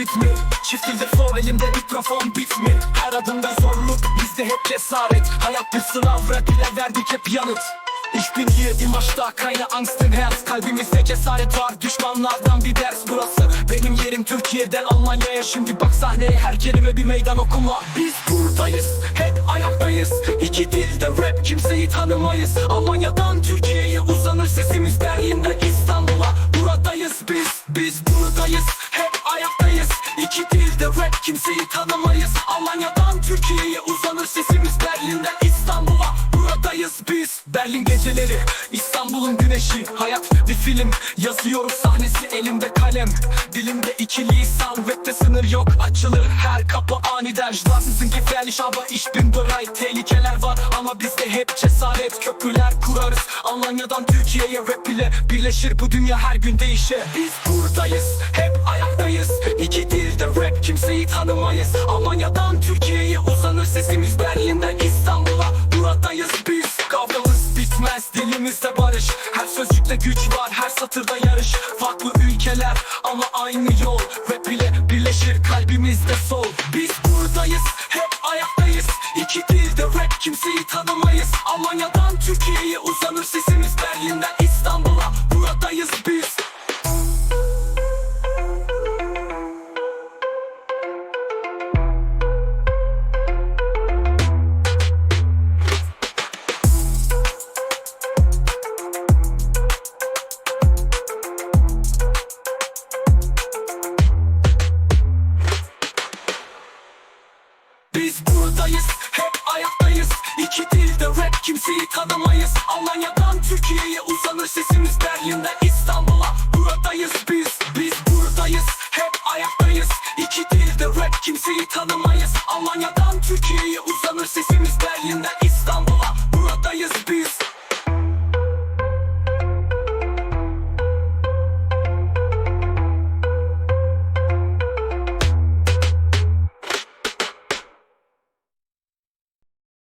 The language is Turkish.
ritmi. Çift dilde flow elimde mikrofon beat mi? Her adımda zorluk bizde hep cesaret. Hayat bir sınav rap verdik hep yanıt. Ich bin hier maçta keine Angst im Herz Kalbimizde cesaret var. Düşmanlardan bir ders burası. Benim yerim Türkiye'den Almanya'ya şimdi bak sahneye. Her kelime bir meydan okuma. Biz buradayız hep ayaktayız. İki dilde rap kimseyi tanımayız. Almanya'dan Türkiye'ye uzanır sesimiz. Berlin'den İstanbul'a Buradayız biz. Biz buradayız kimseyi tanımayız. Almanya'dan Türkiye'ye uzanır sesimiz. Berlin'den İstanbul'a Buradayız biz. Berlin geceleri İstanbul'un güneşi. Hayat bir film Yazıyorum sahnesi elimde kalem. Dilimde iki lisan Rapte sınır yok açılır her kapı aniden. Schlafsızın gefährlich aber ich bin bereit Tehlikeler var ama bizde hep cesaret. Köprüler kurarız Almanya'dan Türkiye'ye rap ile Birleşir. Bu dünya her gün değişir. Biz buradayız hep ayaktayız. İki kimseyi tanımayız. Almanya'dan Türkiye'ye uzanır sesimiz. Berlin'den İstanbul'a Buradayız biz. Kavgamız bitmez dilimizde barış. Her sözcükte güç var her satırda yarış. Farklı ülkeler ama aynı yol. Rap ile birleşir kalbimizde sol. Biz buradayız hep ayaktayız. İki dilde rap kimseyi tanımayız. Almanya'dan Türkiye'ye Buradayız, hep ayaktayız. İki dilde rap kimseyi tanımayız. Almanya'dan Türkiye'ye uzanır sesimiz. Berlin'den İstanbul'a Buradayız biz, biz buradayız. Hep ayaktayız. İki dilde rap kimseyi tanımayız. Almanya'dan Türkiye'ye uzanır sesimiz. Berlin'den